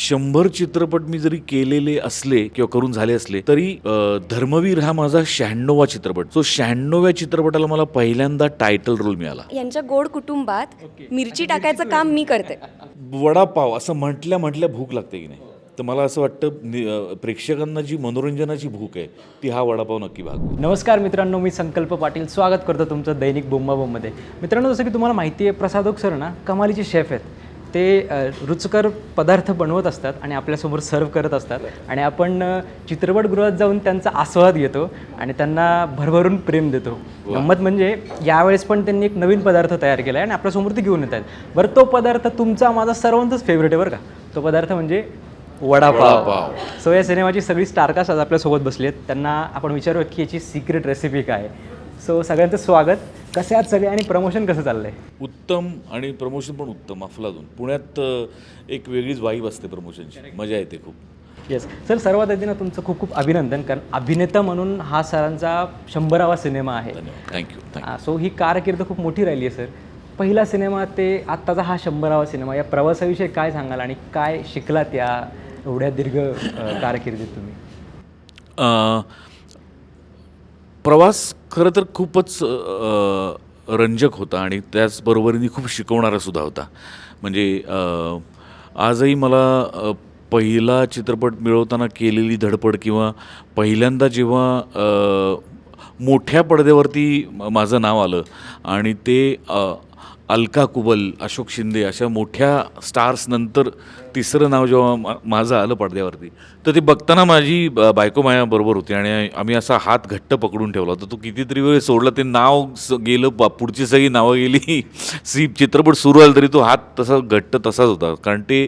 शंभर चित्रपट मी जरी केलेले असले किंवा करून झाले असले तरी धर्मवीर हा माझा शहाण्णवा चित्रपट. तो शहाण्णव्या चित्रपटाला मला पहिल्यांदा टायटल रोल मिळाला. यांच्या गोड कुटुंबात मिरची टाकायचं काम मी करते. वडापाव असं म्हटल्या म्हटल्या भूक लागते की नाही. तर मला असं वाटतं प्रेक्षकांना जी मनोरंजनाची भूक आहे ती हा वडापाव नक्की भाग नमस्कार मित्रांनो मी संकल्प पाटील. स्वागत करतो तुमचं दैनिक बोंबाबोंबमध्ये. मित्रांनो जसं की तुम्हाला माहिती आहे प्रसादोक सर ना कमालीचे शेफ आहेत. ते रुचकर पदार्थ बनवत असतात आणि आपल्यासमोर सर्व करत असतात. आणि आपण चित्रपटगृहात जाऊन त्यांचा आस्वाद घेतो आणि त्यांना भरभरून प्रेम देतो. गंमत म्हणजे यावेळेस पण त्यांनी एक नवीन पदार्थ तयार केला आहे आणि आपल्यासमोर ते घेऊन येत आहेत बरं तो पदार्थ तुमचा माझा सर्वांचाच फेवरेट आहे बरं का? तो पदार्थ म्हणजे वडापाव. सो या सिनेमाची सगळी स्टारकास्ट आज आपल्यासोबत बसली आहेत. त्यांना आपण विचारूया की याची सिक्रेट रेसिपी काय आहे. सो सगळ्यांचं स्वागत. कसे आहात सगळे आणि प्रमोशन कसं चाललंय? उत्तम आणि प्रमोशन पण उत्तम अफलातून. पुण्यात एक वेगळीच वाईब असते प्रमोशनची मजा येते खूप. येस सर सर्वात आधी ना तुमचं खूप खूप अभिनंदन कारण अभिनेता म्हणून हा सरांचा शंभरावा सिनेमा आहे. थँक्यू सो ही कारकीर्द खूप मोठी राहिली आहे सर पहिला सिनेमा ते आत्ताचा हा शंभरावा सिनेमा. या प्रवासाविषयी काय सांगाल आणि काय शिकलात या एवढ्या दीर्घ कारकिर्दीत तुम्ही? प्रवास खरं तर खूपच रंजक होता आणि त्याचबरोबरीने खूप शिकवणारा सुद्धा होता. म्हणजे आजही मला पहिला चित्रपट मिळवताना केलेली धडपड किंवा पहिल्यांदा जेव्हा मोठ्या पडद्यावरती माझं नाव आलं आणि ते अलका कुबल अशोक शिंदे अशा मोठ्या स्टार्सनंतर तिसरं नाव जेव्हा मा- माझं आलं पडद्यावरती तर ते बघताना माझी बायको माझ्याबरोबर होती आणि आम्ही असा हात घट्ट पकडून ठेवला तर तो कितीतरी वेळ सोडला ते नाव स- गेलं पुढची सगळी नावं गेली. सी चित्रपट सुरू झाला तरी तो हात तसा घट्ट तसाच होता. कारण ते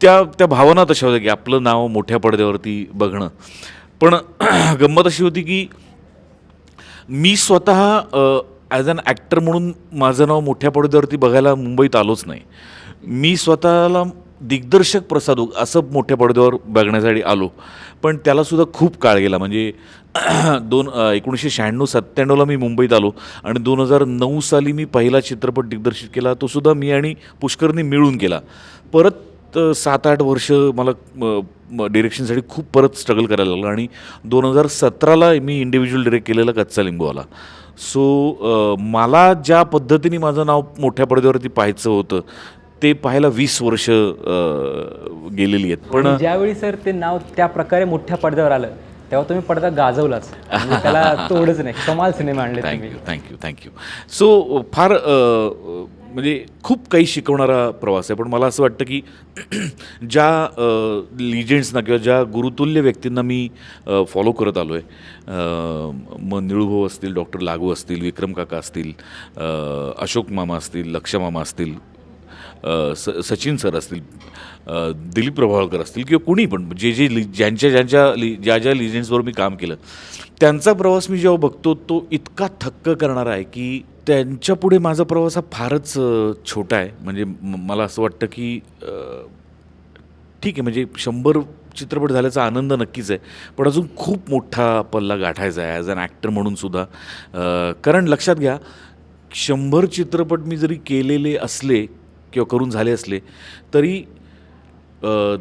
त्या त्या भावना तशा होत्या की आपलं नाव मोठ्या पडद्यावरती बघणं. पण गंमत अशी होती की मी स्वतः ॲज अन ॲक्टर म्हणून माझं नाव मोठ्या पडद्यावरती बघायला मुंबईत आलोच नाही. मी स्वतःला दिग्दर्शक प्रसादोक असं मोठ्या पडद्यावर बघण्यासाठी आलो. पण त्यालासुद्धा खूप काळ गेला. म्हणजे दोन एकोणीसशे शहाण्णव सत्त्याण्णवला मी मुंबईत आलो आणि दोन हजार नऊ साली मी पहिला चित्रपट दिग्दर्शित केला. तोसुद्धा मी आणि पुष्करनी मिळून केला. परत सात आठ वर्ष मला डिरेक्शनसाठी खूप परत स्ट्रगल करायला लागलं आणि दोन हजार सतराला मी इंडिव्हिज्युअल डिरेक्ट केलेला कच्चा लिंबू आला सो मला ज्या पद्धतीने माझं नाव मोठ्या पडद्यावरती पाहायचं होतं ते पाहायला वीस वर्ष गेलेली आहेत. पण ज्यावेळी सर ते नाव त्या प्रकारे मोठ्या पडद्यावर आलं तेव्हा तुम्ही पडदा गाजवलाच. म्हणजे त्याला तोडच नाही. कमाल सिनेमा आणले थँक्यू थँक्यू थँक्यू सो फार म्हणजे खूप काही शिकवणारा प्रवास आहे. पण मला असं वाटतं की ज्या लिजेंड्सना किंवा ज्या गुरुतुल्य व्यक्तींना मी फॉलो करत आलो आहे मग निळूभाऊ असतील डॉक्टर लागू असतील विक्रम काका असतील अशोक मामा असतील लक्ष मामा असतील स सचिन सर असतील दिलीप प्रभावळकर असतील किंवा कुणी पण जे जे लि ज्यांच्या ज्यांच्या लि ज्या ज्या लिजंड्सवर मी काम केलं त्यांचा प्रवास मी जेव्हा बघतो तो इतका थक्क करणारा आहे की त्यांच्यापुढे माझा प्रवास हा फारच छोटा आहे. म्हणजे मला असं वाटतं की ठीक आहे म्हणजे शंभर चित्रपट झाल्याचा आनंद नक्कीच आहे पण अजून खूप मोठा पल्ला गाठायचा आहे ॲज अन ॲक्टर म्हणून सुद्धा. कारण लक्षात घ्या शंभर चित्रपट मी जरी केलेले असले किंवा करून झाले असले तरी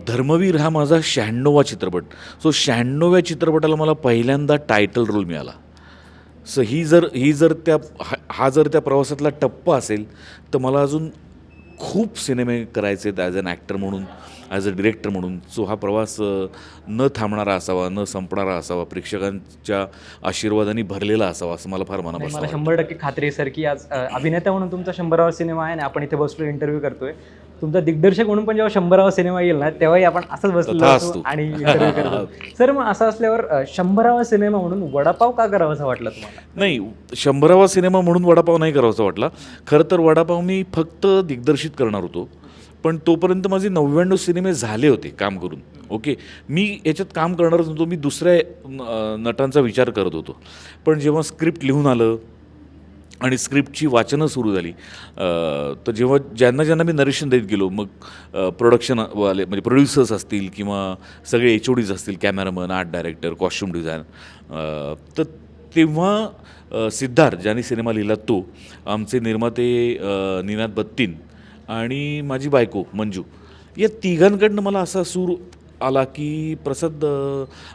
धर्मवीर हा माझा शहाण्णवा चित्रपट. सो शहाण्णव्या चित्रपटाला मला पहिल्यांदा टायटल रोल मिळाला. सो ही जर ही जर त्या हा जर त्या प्रवासातला टप्पा असेल तर मला अजून खूप सिनेमे करायचे आहेत ॲज अन ॲक्टर म्हणून ॲज अ डिरेक्टर म्हणून. सो हा प्रवास न थांबणारा असावा न संपणारा असावा प्रेक्षकांच्या आशीर्वादाने भरलेला असावा असं मला फार मनापासून मला. शंभर टक्के खात्री आहे सर की आज अभिनेता म्हणून तुमचा शंभरावा सिनेमा आहे आणि आपण इथे बसलो इंटरव्ह्यू करतोय. तुमचा दिग्दर्शक म्हणून पण जेव्हा शंभरावा सिनेमा येईल ना तेव्हाही आपण असंच बसलो आणि करतो. सर मग असं असल्यावर अ, शंभरावा सिनेमा म्हणून वडापाव का करावासा वाटला तुम्हाला? नाही शंभरावा सिनेमा म्हणून वडापाव नाही करावासा वाटला. खरं तर वडापाव मी फक्त दिग्दर्शित करणार होतो. पण तोपर्यंत माझे नव्याण्णव सिनेमे झाले होते काम करून. ओके? मी याच्यात काम करणारच नव्हतो. मी दुसऱ्या अ, नटांचा विचार करत होतो. पण जेव्हा स्क्रिप्ट लिहून आलं आणि स्क्रिप्टची वाचनं सुरू झाली. तर जेव्हा ज्यांना ज्यांना मी नरेशन देत गेलो मग प्रोडक्शन वाले म्हणजे प्रोड्युसर्स असतील किंवा सगळे एच ओ डीज असतील cameraman art director costume design तर तेव्हा सिद्धार्थ ज्याने सिनेमा लिहिला तो आमचे निर्माते निनाद बत्तीन आणि माझी बायको मंजू या तिघांकडनं मला असा सूर आला की प्रसाद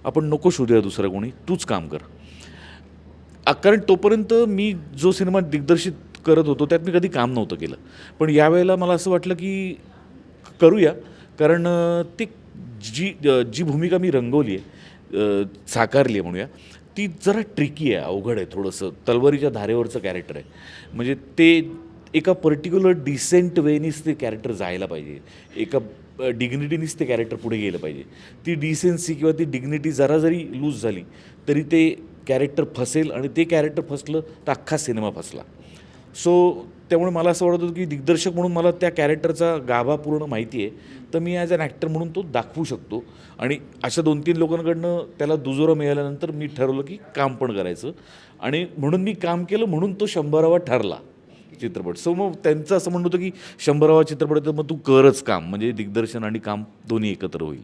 आपण नको शोधूया दुसरं कोणी तूच काम कर. कारण तोपर्यंत मी जो सिनेमा दिग्दर्शित करत होतो त्यात मी कधी काम नव्हतं केलं. पण यावेळेला मला असं वाटलं की करूया कारण ती जी जी भूमिका मी रंगवली आहे साकारली आहे म्हणूया ती जरा ट्रिकी आहे अवघड आहे थोडंसं. तलवारीच्या धारेवरचं कॅरेक्टर आहे. म्हणजे ते एका पर्टिक्युलर डिसेंट वेनीच ते कॅरेक्टर जायला पाहिजे. एका डिग्निटीनीच ते कॅरेक्टर पुढे गेलं पाहिजे. ती डिसेन्सी किंवा ती डिग्निटी जरा जरी लूज झाली तरी ते कॅरेक्टर फसेल आणि ते कॅरेक्टर फसलं तर अख्खा सिनेमा फसला. सो त्यामुळे मला असं वाटत होतं की दिग्दर्शक म्हणून मला त्या कॅरेक्टरचा गाभा पूर्ण माहिती आहे. तर मी ॲज अन ॲक्टर म्हणून तो दाखवू शकतो. आणि अशा दोन तीन लोकांकडनं त्याला दुजोरा मिळाल्यानंतर मी ठरवलं की काम पण करायचं. आणि म्हणून मी काम केलं म्हणून तो शंभरावा ठरला चित्रपट. सो मग त्यांचं असं म्हणणं होतं की शंभरावा चित्रपट आहे तर मग तू करच काम. म्हणजे दिग्दर्शन आणि काम दोन्ही एकत्र होईल.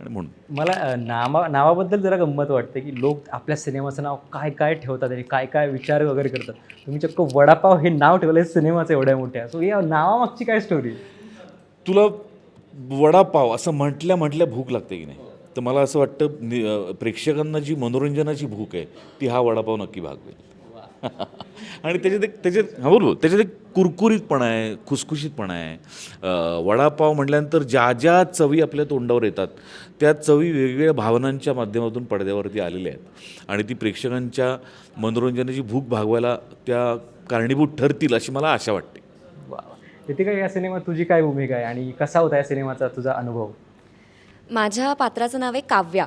म्हणून. मला नावा नावाबद्दल जरा गंमत वाटते की लोक आपल्या सिनेमाचं नाव काय काय ठेवतात आणि काय काय विचार वगैरे करतात. तुम्ही चक्क वडापाव हे नाव ठेवलं सिनेमाचं एवढ्या मोठ्या. सो या नावामागची काय स्टोरी तुला वडापाव असं म्हटल्या म्हटल्या भूक लागते की नाही? तर मला असं वाटतं प्रेक्षकांना जी मनोरंजनाची भूक आहे ती हा वडापाव नक्की भागवेल आणि त्याच्यात एक त्याच्यात हा बरोबर. त्याच्यात एक कुरकुरीतपणा आहे खुसखुशीतपणा आहे वडापाव म्हटल्यानंतर ज्या ज्या चवी आपल्या तोंडावर येतात त्या चवी वेगवेगळ्या भावनांच्या माध्यमातून पडद्यावरती आलेल्या आहेत. आणि ती प्रेक्षकांच्या मनोरंजनाची भूक भागवायला त्या कारणीभूत ठरतील अशी मला आशा वाटते. काय या सिनेमात तुझी काय भूमिका आहे आणि कसा होता या सिनेमाचा तुझा अनुभव? माझ्या पात्राचं नाव आहे काव्या.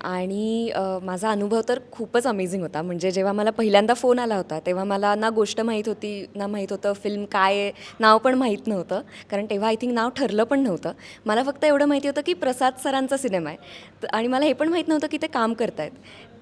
आणि माझा अनुभव तर खूपच अमेझिंग होता. म्हणजे जेव्हा मला पहिल्यांदा फोन आला होता तेव्हा मला ना गोष्ट माहीत होती ना माहीत होतं फिल्म काय नाव पण माहीत नव्हतं. कारण तेव्हा आय थिंक नाव ठरलं पण नव्हतं. मला फक्त एवढं माहिती होतं की प्रसाद सरांचा सिनेमा आहे. आणि मला हे पण माहीत नव्हतं की ते काम करतायत.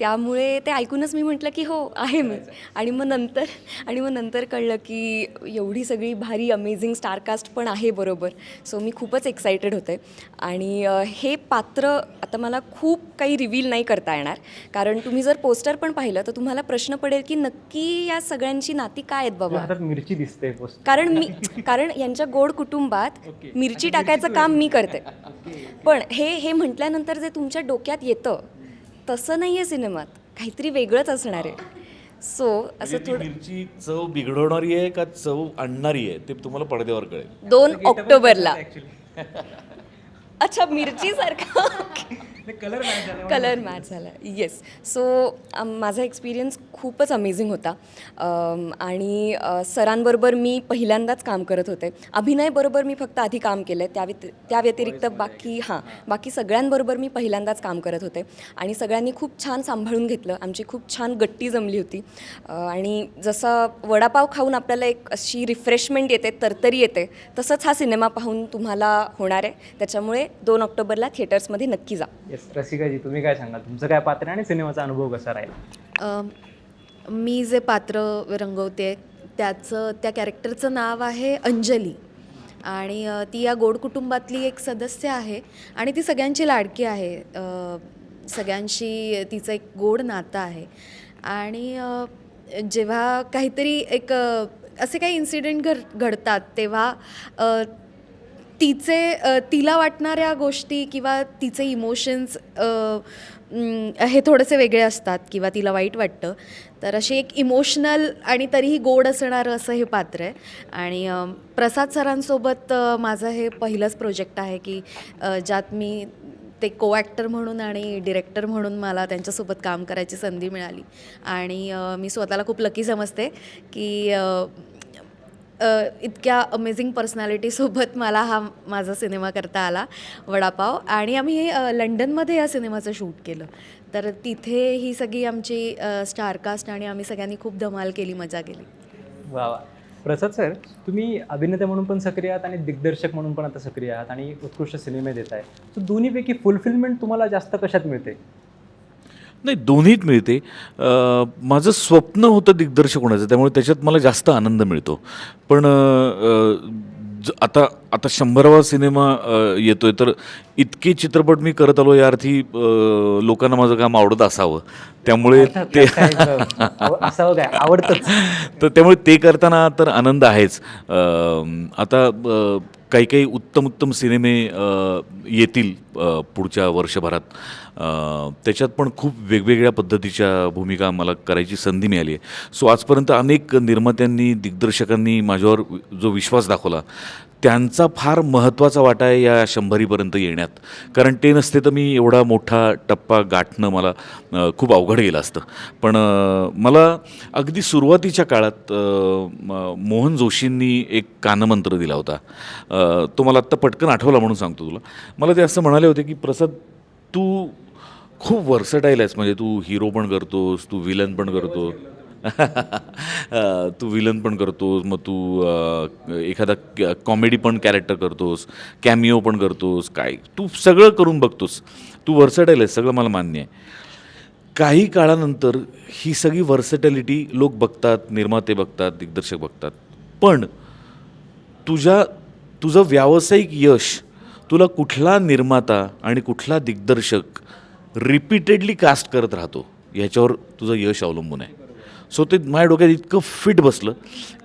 त्यामुळे ते ऐकूनच मी म्हटलं की हो आहे मी. आणि मग नंतर आणि मग नंतर कळलं की एवढी सगळी भारी अमेझिंग स्टारकास्ट पण आहे बरोबर. सो मी खूपच एक्सायटेड होते. आणि हे पात्र आता मला खूप काही रिव्हील नाही करता येणार. कारण तुम्ही जर पोस्टर पण पाहिलं तर तुम्हाला प्रश्न पडेल की नक्की या सगळ्यांची नाती काय आहेत बाबा? मिरची दिसते कारण मी कारण यांच्या गोड कुटुंबात मिरची टाकायचं काम मी करते. पण हे हे म्हटल्यानंतर जे तुमच्या डोक्यात येतं तसं नाही आहे सिनेमात. काहीतरी वेगळंच असणार आहे. सो असं ती थोडं मिरची चव बिघडवणारी आहे का चव आणणारी आहे ते तुम्हाला पडद्यावर कळेल. दोन ऑक्टोबरला. अच्छा मिरची सारखा कलर कलर मॅच झाला येस सो माझा एक्सपिरियन्स खूपच अमेझिंग होता. आणि सरांबरोबर मी पहिल्यांदाच काम करत होते. अभिनयबरोबर मी फक्त आधी काम केलं आहे त्या व्यति त्या व्यतिरिक्त बाकी हां बाकी सगळ्यांबरोबर मी पहिल्यांदाच काम करत होते. आणि सगळ्यांनी खूप छान सांभाळून घेतलं. आमची खूप छान गट्टी जमली होती. आणि जसं वडापाव खाऊन आपल्याला एक अशी रिफ्रेशमेंट येते तरतरी येते तसंच हा सिनेमा पाहून तुम्हाला होणार आहे. त्याच्यामुळे दोन ऑक्टोबरला थिएटर्समध्ये नक्की जा. येस रसिकाजी तुम्ही काय सांगाल? तुमचं काय पात्र आणि सिनेमाचा अनुभव कसा राहील? मी जे पात्र रंगवते त्याचं त्या कॅरेक्टरचं नाव आहे अंजली. आणि अ, ती या गोड कुटुंबातली एक सदस्य आहे आणि ती सगळ्यांची लाडकी आहे. अ, सगळ्यांशी तिचं एक गोड नातं आहे. आणि अ, जेव्हा काहीतरी एक अ, असे काही इन्सिडेंट घड घडतात तेव्हा अ, तिचे तिला वाटणाऱ्या गोष्टी किंवा तिचे इमोशन्स हे थोडेसे वेगळे असतात किंवा तिला वाईट वाटतं. तर अशी एक इमोशनल आणि तरीही गोड असणारं असं हे पात्र आहे. आणि प्रसाद सरांसोबत माझं हे पहिलंच प्रोजेक्ट आहे की ज्यात मी ते को ॲक्टर म्हणून आणि डिरेक्टर म्हणून मला त्यांच्यासोबत काम करायची संधी मिळाली. आणि मी स्वतःला खूप लकी समजते की इतक्या अमेझिंग पर्सनॅलिटीसोबत मला हा माझा सिनेमा करता आला वडापाव. आणि आम्ही लंडनमध्ये या सिनेमाचं शूट केलं. तर तिथे ही सगळी आमची स्टारकास्ट आणि आम्ही सगळ्यांनी खूप धमाल केली मजा केली. वा वा. प्रसाद सर तुम्ही अभिनेते म्हणून पण सक्रिय आहात आणि दिग्दर्शक म्हणून पण आता सक्रिय आहात आणि उत्कृष्ट सिनेमे देत आहे तर दोन्हीपैकी फुलफिलमेंट तुम्हाला जास्त कशात मिळते? नाही दोन्हीत मिळते. माझं स्वप्न होतं दिग्दर्शक होण्याचं त्यामुळे त्याच्यात मला जास्त आनंद मिळतो. पण आता आता शंभरावा सिनेमा येतो आहे तर इतके चित्रपट मी करत आलो या अर्थी लोकांना माझं काम आवडत असावं. त्यामुळे ते आवडतंच. तर त्यामुळे ते करताना तर आनंद आहेच. आता काही काही उत्तम उत्तम सिनेमे येतील पुढच्या वर्षभरात. त्याच्यात पण खूप वेगवेगळ्या पद्धतीच्या भूमिका मला करायची संधी मिळाली आहे. सो आजपर्यंत अनेक निर्मात्यांनी दिग्दर्शकांनी माझ्यावर जो विश्वास दाखवला त्यांचा फार महत्त्वाचा वाटा आहे या शंभरीपर्यंत येण्यात. कारण ते नसते तर मी एवढा मोठा टप्पा गाठणं मला खूप अवघड गेलं असतं. पण मला अगदी सुरुवातीच्या काळात मोहन जोशींनी एक कानमंत्र दिला होता. तो मला आत्ता पटकन आठवला म्हणून सांगतो तुला. मला ते असं म्हणाले होते की प्रसाद तू खूप वर्सटाईल आहेस. म्हणजे तू हिरो पण करतोस तू विलन पण करतो तू विलन पण करतोस मग तू एखादा कॉमेडी पण कॅरेक्टर करतोस कॅमिओ पण करतोस काय? तू सगळं करून बघतोस. तू वर्सटाईल आहेस सगळं मला मान्य आहे. काही काळानंतर ही सगळी वर्सटॅलिटी लोक बघतात निर्माते बघतात दिग्दर्शक बघतात. पण तुझ्या तुझं व्यावसायिक यश तुला कुठला निर्माता आणि कुठला दिग्दर्शक रिपीटेडली कास्ट करत राहतो ह्याच्यावर तुझं यश अवलंबून आहे. सो ते माझ्या डोक्यात इतकं फिट बसलं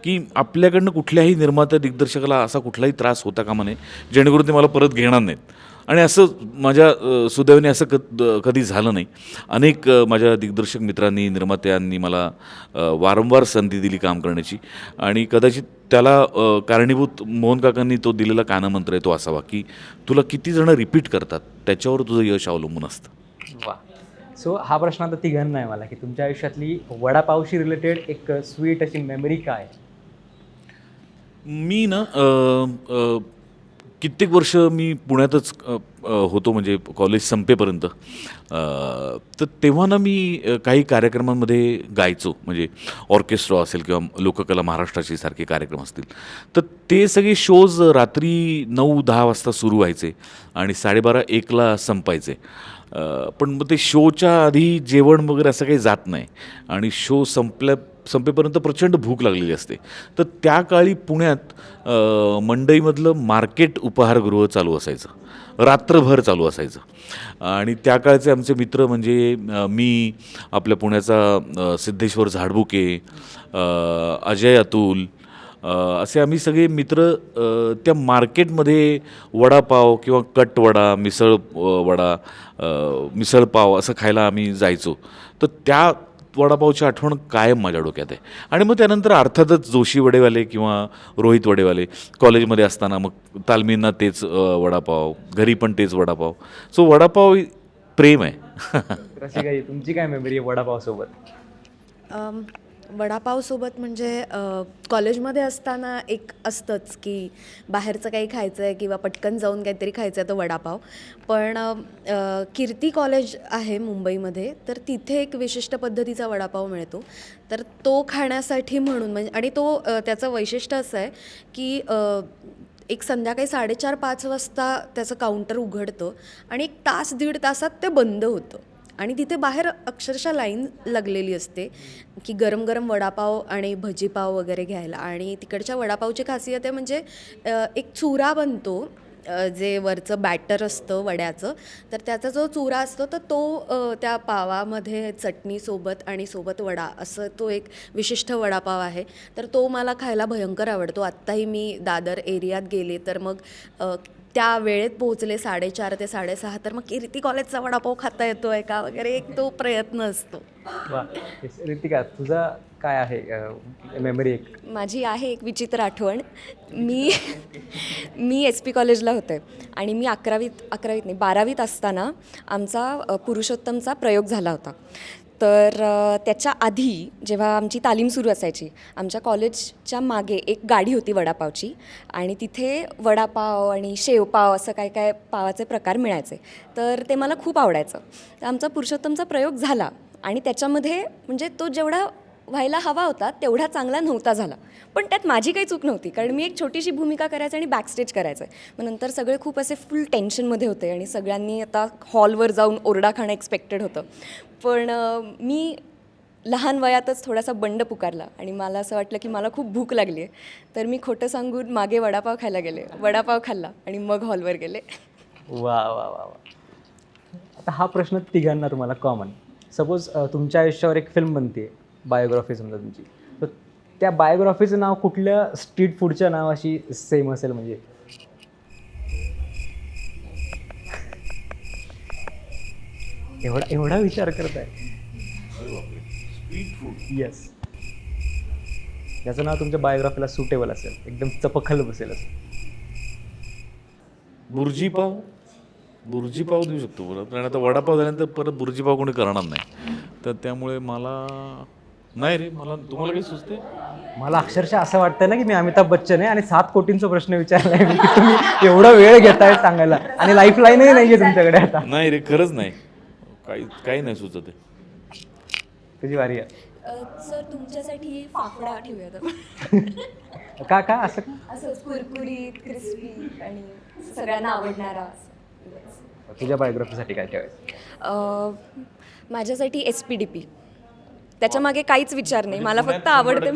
की आपल्याकडनं कुठल्याही निर्मात्या दिग्दर्शकाला असा कुठलाही त्रास होता कामा नये जेणेकरून ते मला परत घेणार नाहीत. आणि असं माझ्या सुदैवाने असं क द- कधी झालं नाही. अनेक माझ्या दिग्दर्शक मित्रांनी निर्मात्यांनी मला वारंवार संधी दिली काम करण्याची. आणि कदाचित त्याला कारणीभूत मोहन काकांनी तो दिलेला कानमंत्र आहे तो असावा की तुला किती जणं रिपीट करतात त्याच्यावर तुझं यश अवलंबून असतं. वा. सो हा प्रश्न आता तिघांना आहे मला की तुमच्या आयुष्यातली वडापावशी रिलेटेड एक स्वीट अशी मेमरी काय? मी ना कित्येक वर्ष मी पुण्यातच होतो म्हणजे कॉलेज संपेपर्यंत. तर तेव्हा ना मी काही कार्यक्रमांमध्ये गायचो. म्हणजे ऑर्केस्ट्रा असेल किंवा लोककला महाराष्ट्राची सारखे कार्यक्रम असतील. तर ते सगळे शोज रात्री नऊ दहा वाजता सुरू व्हायचे आणि साडेबारा एकला संपायचे. पण मग ते शोच्या आधी जेवण वगैरे असं काही जात नाही. आणि शो संपल्या संपेपर्यंत प्रचंड भूक लागलेली असते. तर त्या काळी पुण्यात मंडईमधलं मार्केट उपहारगृह चालू असायचं. रात्रभर चालू असायचं. आणि त्या काळचे आमचे मित्र म्हणजे मी आपल्या पुण्याचा सिद्धेश्वर झाडबुके अजय अतुल असे आम्ही सगळे मित्र त्या मार्केटमध्ये वडापाव किंवा कटवडा मिसळ वडा मिसळपाव असं खायला आम्ही जायचो. तर त्या वडापावची आठवण कायम माझ्या डोक्यात आहे. आणि मग त्यानंतर अर्थातच जोशी वडेवाले किंवा रोहित वडेवाले कॉलेजमध्ये असताना मग तालमींना तेच वडापाव घरी पण तेच वडापाव. सो वडापाव प्रेम आहे. तुमची काय मेमरी आहे वडापावसोबत? अम, वडापावसोबत म्हणजे कॉलेजमध्ये असताना एक असतंच की बाहेरचं काही खायचं आहे किंवा पटकन जाऊन काहीतरी खायचं आहे तर वडापाव. पण कीर्ती कॉलेज आहे मुंबईमध्ये तर तिथे एक विशिष्ट पद्धतीचा वडापाव मिळतो. तर तो खाण्यासाठी म्हणून म्हणजे आणि तो त्याचं वैशिष्ट्य असं आहे की एक संध्याकाळी साडेचार पाच वाजता त्याचं काउंटर उघडतं आणि एक तास दीड तासात ते बंद होतं. आणि तिथे बाहेर अक्षरशः लाईन लागलेली असते की गरम गरम वडापाव आणि भजीपाव वगैरे घ्यायला. आणि तिकडच्या वडापावची खासियत आहे म्हणजे एक चुरा बनतो जे वरचं बॅटर असतं वड्याचं तर त्याचा जो चुरा असतो तर तो त्या पावामध्ये चटणीसोबत आणि सोबत वडा असं तो एक विशिष्ट वडापाव आहे. तर तो मला खायला भयंकर आवडतो. आत्ताही मी दादर एरियात गेले तर मग त्या वेळेत पोहोचले साडेचार ते साडेसहा. तर मग कीर्ती कॉलेजचा वडापाव खाता येतो आहे का? वगैरे एक तो प्रयत्न असतो. रितिका तुझा काय आहे मेमरी एक? माझी आहे एक विचित्र आठवण. मी मी एस पी कॉलेजला होते आणि मी अकरावीत अकरावीत नाही बारावीत असताना आमचा पुरुषोत्तमचा प्रयोग झाला होता. तर त्याच्या आधी जेव्हा आमची तालीम सुरू असायची आमच्या कॉलेजच्या मागे एक गाडी होती वडापावची आणि तिथे वडापाव आणि शेवपाव असं काय काय पावाचे प्रकार मिळायचे. तर ते मला खूप आवडायचं. तर आमचा पुरुषोत्तमचा प्रयोग झाला आणि त्याच्यामध्ये म्हणजे तो जेवढा व्हायला हवा होता तेवढा चांगला नव्हता झाला. पण त्यात माझी काही चूक नव्हती कारण मी एक छोटीशी भूमिका करायचं आणि बॅकस्टेज करायचं मग नंतर सगळे खूप असे फुल टेन्शनमध्ये होते आणि सगळ्यांनी आता हॉलवर जाऊन ओरडा खाणं एक्सपेक्टेड होतं. पण मी लहान वयातच थोडासा बंड पुकारला आणि मला असं वाटलं की मला खूप भूक लागली आहे. तर मी खोटं सांगून मागे वडापाव खायला गेले. वडापाव खाल्ला आणि मग हॉलवर गेले. वा वा वा वा. आता हा प्रश्न तिघांना तुम्हाला कॉमन सपोज तुमच्या आयुष्यावर एक फिल्म बनते बायोग्राफी समजा तुमची. तर त्या बायोग्राफीचं नाव कुठल्या स्ट्रीट फूडच्या नावाशी सेम असेल म्हणजे? एवढा एवढा विचार करत आहे येस याचं नाव तुमच्या बायोग्राफीला सुटेबल असेल. एकदम चपखल बसेल असं. बुर्जी पाव? बुर्जी पाव देऊ शकतो. बोला कारण आता वडापाव झाल्यानंतर परत बुर्जी पाव कोणी करणार नाही. तर त्यामुळे मला नाही रे मला तुम्हाला काही सुचते मला अक्षरशः असं वाटतं ना की मी अमिताभ बच्चन आहे आणि सात कोटींचा प्रश्न विचारलाय मी की तुम्ही एवढा वेळ घेताय सांगायला. आणि लाईफलाईनही नाहीये तुमच्याकडे आता. नाही रे खरंच नाही. काही काही नाही सुचत आहे. तुझी वारी आहे. सर तुमच्यासाठी फाफडा ठेवूयात का का? असं का? असंच कुरकुरीत क्रिस्पी आणि सगळ्यांना आवडणारा तुझ्या बायोग्राफीसाठी काय ठेवायचं? अ, माझ्यासाठी एस पी डी पी त्याच्यामागे काहीच विचार नाही. मला फक्त आवडते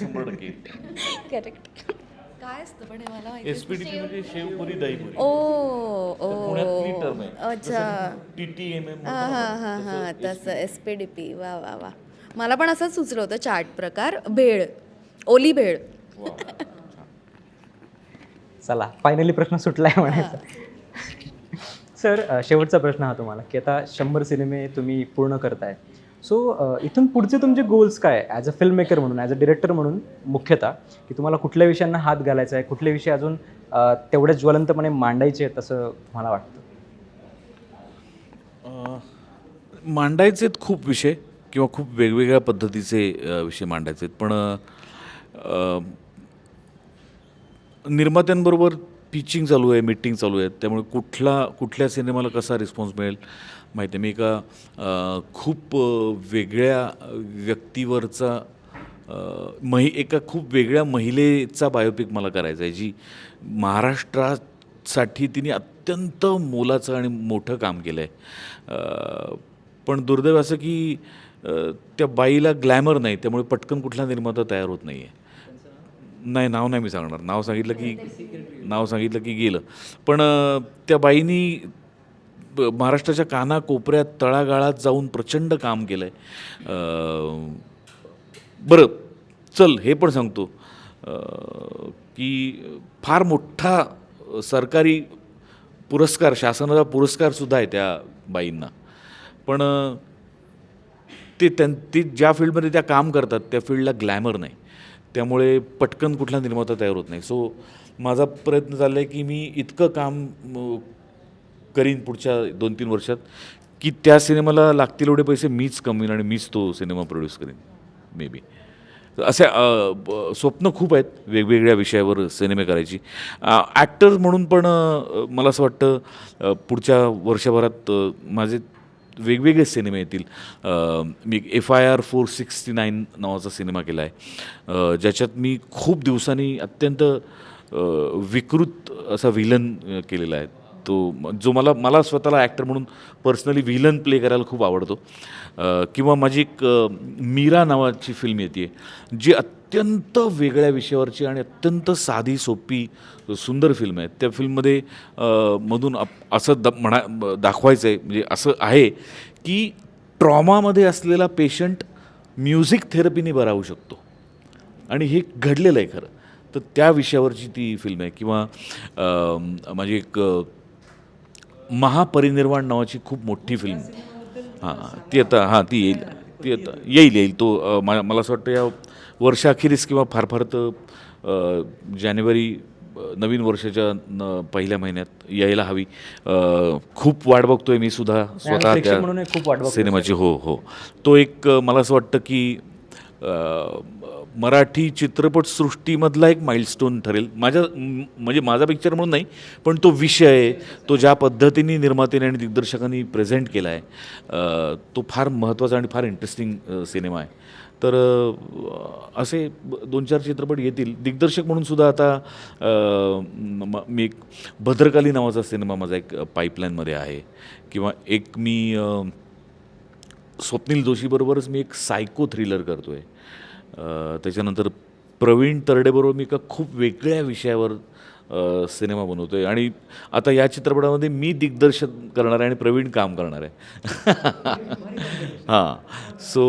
शंभर करेक्ट काय असतं पण हे मला म्हणजे शेवपुरी दहीपुरी. ओ ओ. अच्छा. हां हां हां हां तसं एस पी डी पी वा वा वा. मला पण असंच सुचलं होतं चाट प्रकार भेळ. ओली भेळ. चला फायनली प्रश्न सुटलाय म्हणायचा. सर शेवटचा प्रश्न हा तुम्हाला की आता शंभर सिनेमे तुम्ही पूर्ण करताय. सो इथून पुढचे तुमचे गोल्स काय? ॲज अ फिल्म मेकर म्हणून ॲज अ डिरेक्टर म्हणून मुख्यतः की तुम्हाला कुठल्या विषयांना हात घालायचा आहे कुठले विषय अजून तेवढ्या ज्वलंतपणे मांडायचे आहेत असं मला वाटतं. मांडायचे आहेत खूप विषय किंवा खूप वेगवेगळ्या पद्धतीचे विषय मांडायचे आहेत. पण निर्मात्यांबरोबर पिचिंग चालू आहे मीटिंग चालू आहे. त्यामुळे कुठला कुठल्या सिनेमाला कसा रिस्पॉन्स मिळेल माहिती आहे. मी एका खूप वेगळ्या व्यक्तीवरचा महि एका खूप वेगळ्या महिलेचा बायोपिक मला करायचा आहे जी महाराष्ट्रासाठी तिने अत्यंत मोलाचं आणि मोठं काम केलं आहे पण दुर्दैव असं की त्या बाईला ग्लॅमर नाही त्यामुळे पटकन कुठला निर्माता तयार होत नाही आहे नाही नाव नाही मी सांगणार. नाव सांगितलं की नाव सांगितलं की गेलं. पण त्या बाईनी महाराष्ट्राच्या कानाकोपऱ्यात तळागाळात जाऊन प्रचंड काम केलं आहे बरं चल हे पण सांगतो. की फार मोठा सरकारी पुरस्कार शासनाचा पुरस्कारसुद्धा आहे त्या बाईंना. पण ते त्यां ते ज्या फील्डमध्ये त्या काम करतात त्या फील्डला ग्लॅमर नाही. त्यामुळे पटकन कुठला निर्माता तयार होत नाही. सो माझा प्रयत्न चालला आहे की मी इतकं काम करीन पुढच्या दोन तीन वर्षात की त्या सिनेमाला लागतील एवढे पैसे मीच कमवीन आणि मीच तो सिनेमा प्रोड्यूस करीन मे बी असे स्वप्न खूप आहेत वेगवेगळ्या विषयावर सिनेमे करायची. ॲक्टर म्हणून पण मला असं वाटतं पुढच्या वर्षभरात माझे वेगवेगळे सिनेमे येतील. मी F I R four sixty nine नावाचा सिनेमा केला आहे ज्याच्यात मी खूप दिवसांनी अत्यंत विकृत असा विलन केलेला आहे. तो जो मला मला स्वतःला ॲक्टर म्हणून पर्सनली विलन प्ले करायला खूप आवडतो. किंवा माझी एक मीरा नावाची फिल्म येते जी अत्यंत वेगळ्या विषयावरची आणि अत्यंत साधी सोपी सुंदर फिल्म आहे. त्या फिल्ममध्ये मधून असं द म्हणा दाखवायचं आहे म्हणजे असं आहे की ट्रॉमामध्ये असलेला पेशंट म्युझिक थेरपीने बरावू होऊ शकतो. आणि हे घडलेलं आहे खरं. तर त्या विषयावरची ती फिल्म आहे. किंवा माझी एक महापरिनिर्वाण नावाची खूप मोठी फिल्म हां ती आता हां ती येईल. ती येईल येईल. तो मला असं वाटतं या वर्षाखेरीस किंवा फार फार तर जानेवारी नवीन वर्षाच्या न पहिल्या महिन्यात यायला हवी. खूप वाट बघतोय मी सुद्धा स्वतः त्या. सिनेमाची. हो हो. तो एक मला असं वाटतं की मराठी चित्रपटसृष्टीमधला एक माइलस्टोन ठरेल. माझ्या म्हणजे माझा पिक्चर म्हणून नाही पण तो विषय तो ज्या पद्धतीने निर्मात्याने आणि दिग्दर्शकांनी प्रेझेंट केला आहे तो फार महत्त्वाचा आणि फार इंटरेस्टिंग सिनेमा आहे. तर असे दोन चार चित्रपट येतील. दिग्दर्शक म्हणून सुद्धा आता म- मी एक भद्रकाली नावाचा सिनेमा माझा एक पाईपलाईनमध्ये आहे. किंवा एक मी स्वप्नील जोशीबरोबरच मी एक सायको थ्रिलर करतो आहे त्याच्यानंतर प्रवीण तरडेबरोबर मी एका खूप वेगळ्या विषयावर सिनेमा बनवतो आहे आणि आता या चित्रपटामध्ये मी दिग्दर्शन करणार आहे आणि प्रवीण काम करणार आहे. हां. सो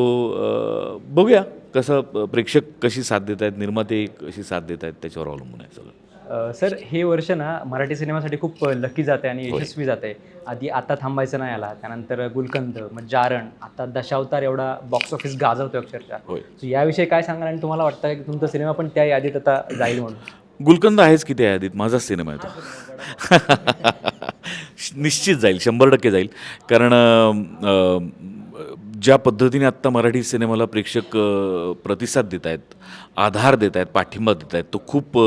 बघूया कसं प्रेक्षक कशी साथ देत आहेत निर्माते कशी साथ देत आहेत त्याच्यावर अवलंबून आहे सगळं. सर हे वर्ष ना मराठी सिनेमासाठी खूप लकी जाते आणि यशस्वी जाते. आधी आता थांबायचं नाही आला त्यानंतर गुलकंद मग जारण आता दशावतार एवढा बॉक्स ऑफिस गाजवतो अक्षरशः. So याविषयी काय सांगाल आणि तुम्हाला वाटतं की तुमचा सिनेमा पण त्या यादीत आता जाईल म्हणून? गुलकंद आहेच की त्या यादीत? माझाच सिनेमा आहे तो. निश्चित जाईल. शंभर टक्के जाईल. कारण ज्या पद्धतीने आत्ता मराठी सिनेमाला प्रेक्षक प्रतिसाद देत आहेत आधार देत आहेत पाठिंबा देत आहेत. तो खूप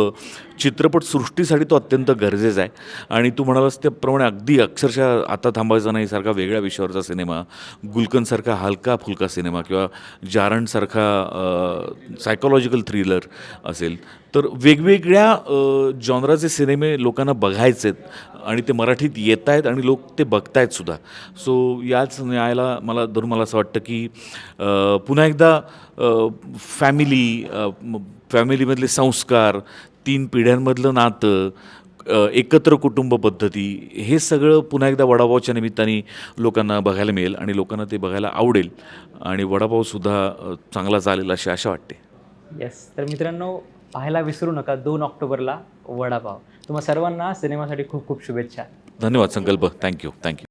चित्रपटसृष्टीसाठी तो अत्यंत गरजेचा आहे. आणि तू म्हणालास त्याप्रमाणे अगदी अक्षरशः आता थांबायचा नाही सारखा वेगळ्या विषयावरचा सिनेमा गुलकंदसारखा हलका फुलका सिनेमा किंवा जारणसारखा सायकोलॉजिकल थ्रिलर असेल. तर वेगवेगळ्या जॉनराचे सिनेमे लोकांना बघायचे आहेत आणि ते मराठीत येत आहेत आणि लोक ते बघतायत सुद्धा. सो याच न्यायाला मला धरून मला असं वाटतं की पुन्हा एकदा फॅमिली फॅमिलीमधले संस्कार तीन पिढ्यांमधलं नातं एकत्र कुटुंब पद्धती हे सगळं पुन्हा एकदा वडापावच्या निमित्ताने लोकांना बघायला मिळेल आणि लोकांना ते बघायला आवडेल. आणि वडापावसुद्धा चांगला चालेल अशी आशा वाटते. येस तर मित्रांनो पाहायला विसरू नका दोन ऑक्टोबरला वडापाव. तुम्हा सर्वांना सिनेमासाठी खूप खूप शुभेच्छा. धन्यवाद संकल्प. Thank you thank you